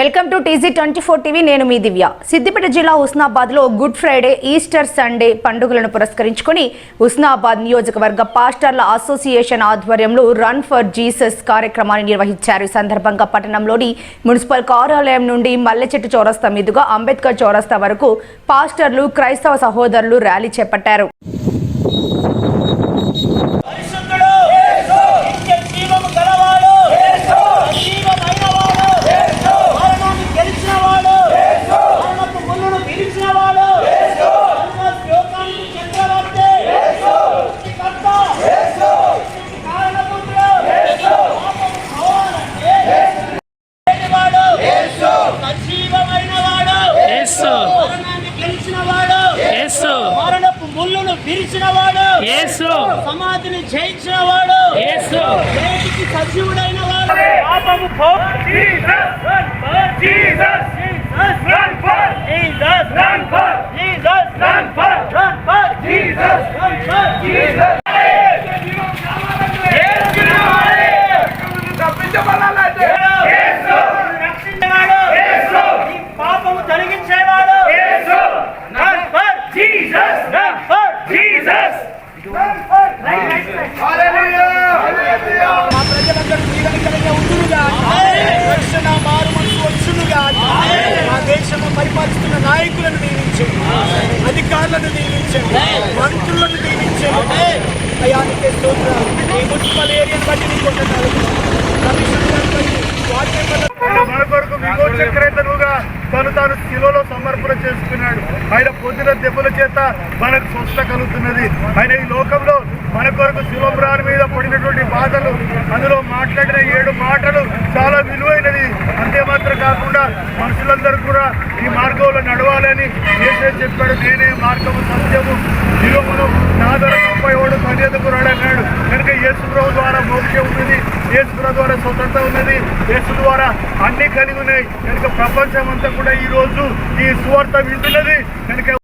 Welcome to TG twenty four TV. నేను మీ దివ్య. సిద్దిపేట జిల్లా హుస్నాబాద్లో గుడ్ ఫ్రైడే ఈస్టర్ సండే పండుగలను పురస్కరించుకొని హుస్నాబాద్ నియోజకవర్గ పాస్టర్ల అసోసియేషన్ ఆధ్వర్యంలో రన్ ఫర్ జీసస్ కార్యక్రమాన్ని నిర్వహించారు. ఈ సందర్భంగా పట్టణంలోని మున్సిపల్ కార్యాలయం నుండి మల్లెచెట్టు చౌరస్తా మీదుగా అంబేద్కర్ చౌరస్తా వరకు పాస్టర్లు క్రైస్తవ సహోదరులు ర్యాలీ చేపట్టారు. ముళ్ళును విరిచినవాడు. యేసు. సమాధిని జయించిన వాడు యేసు నేటికి సజీవుడైన వాడు పాపము పో Jesus run for Jesus Jesus run for Jesus run for Jesus run for run for Jesus run for Jesus పాపము తొలగించేవాడు run for Jesus run for Jesus మా ప్రజలందరూ దీవెన కలిగే ఉండునుగా రక్షణ మారు మనసు వచ్చునుగా మా దేశంలో పరిపాలిస్తున్న నాయకులను నియమించండి అధికారులను నియమించండి మంత్రులను దీవించండి అయానికే స్తోత్రాలు ఈ మున్సిపల్ ఏరియా బట్టి నీకు వందనాలు. కమిషనర్లను బట్టి, వార్డు మెంబర్లను మన కొరకు విమోచక్రేతనుగా తాను శిలలో సమర్పణ చేసుకున్నాడు. ఆయన పొందిన దెబ్బల చేత మనకు స్వస్థ కలుగుతున్నది. ఆయన ఈ లోకంలో మన కొరకు శిలోబ్రాన్ మీద పడినటువంటి బాధలు అందులో మాట్లాడిన ఏడు మాటలు చాలా విలువైనది అంతే మాత్రం కాకుండా మనుషులందరూ కూడా ఈ మార్గంలో నడవాలని ఏసే చెప్పాడు. నేనే మార్గము సత్యము. జీవమును నా ధర వాడు సన్యతకు రాడన్నాడు? కనుక యేసు ద్వారా మోక్షం ఉన్నది ద్వారా స్వతంత్రం ఉన్నది. యేసు ద్వారా అన్ని కలిగి ఉన్నాయి. కనుక ప్రపంచం అంతా కూడా ఈ రోజు ఈ సువార్త వింటున్నది. కనుక